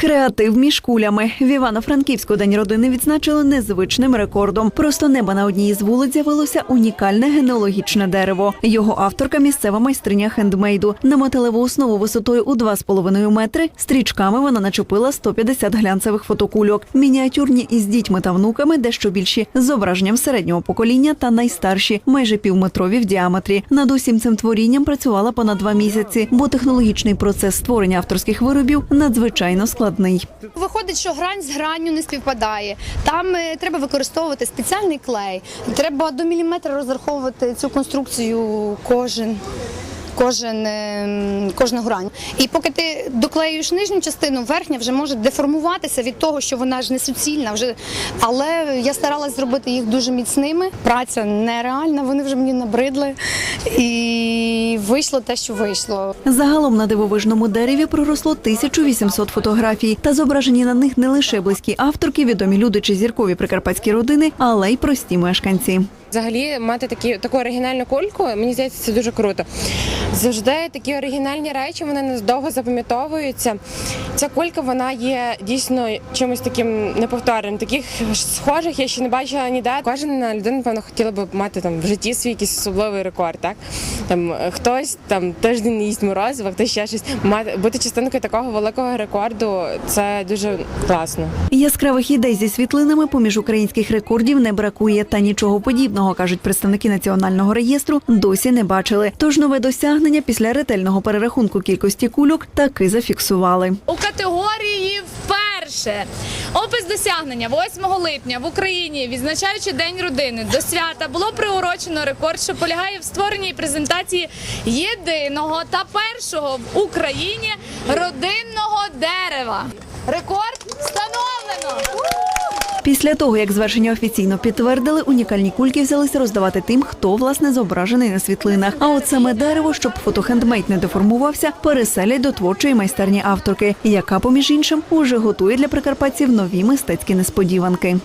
Креатив між кулями в Івано-Франківську день родини відзначили незвичним рекордом. Просто неба на одній із вулиць з'явилося унікальне генеалогічне дерево. Його авторка місцева майстриня хендмейду. На металеву основу висотою у 2,5 метри стрічками вона начепила 150 глянцевих фотокульок. Мініатюрні із дітьми та внуками, дещо більші з зображенням середнього покоління та найстарші, майже півметрові в діаметрі. Над усім цим творінням працювала понад два місяці, бо технологічний процес створення авторських виробів надзвичайно складний. Виходить, що грань з гранню не співпадає. Там е, треба використовувати спеціальний клей. Треба до міліметра розраховувати цю конструкцію кожен. Кожен, е, кожну грань. І поки ти доклеюєш нижню частину, верхня вже може деформуватися від того, що вона ж не суцільна. Вже. Але я старалась зробити їх дуже міцними. Праця нереальна, вони вже мені набридли. І вийшло те, що вийшло. Загалом на дивовижному дереві проросло 1800 фотографій, та зображені на них не лише близькі авторки, відомі люди чи зіркові прикарпатські родини, але й прості мешканці. Взагалі мати такі таку оригінальну кульку, мені здається, це дуже круто. Завжди такі оригінальні речі вони надовго запам'ятовуються. Ця кулька вона є дійсно чимось таким неповторним. Таких схожих я ще не бачила ніде. Кожна людина, напевно, хотіла б мати там в житті свій якийсь особливий рекорд. Так там е, хтось там тиждень їсть морозиво, хтось ще щось. Мати бути частинкою такого великого рекорду це дуже класно. Яскравих ідей зі світлинами поміж українських рекордів не бракує, та нічого подібного, кажуть представники національного реєстру, досі не бачили. Тож нове досягнення після ретельного перерахунку кількості кульок таки зафіксували. у категорії вперше. Опис досягнення 8 липня в Україні, відзначаючи День родини, до свята було приурочено рекорд, що полягає в створенні і презентації єдиного та першого в Україні родинного дерева. Рекорд встановлено. Після того, як звершення офіційно підтвердили, унікальні кульки взялися роздавати тим, хто власне зображений на світлинах. А от саме дерево, щоб фотохендмейт не деформувався, переселять до творчої майстерні авторки, яка, поміж іншим, уже готує для прикарпатців нові мистецькі несподіванки.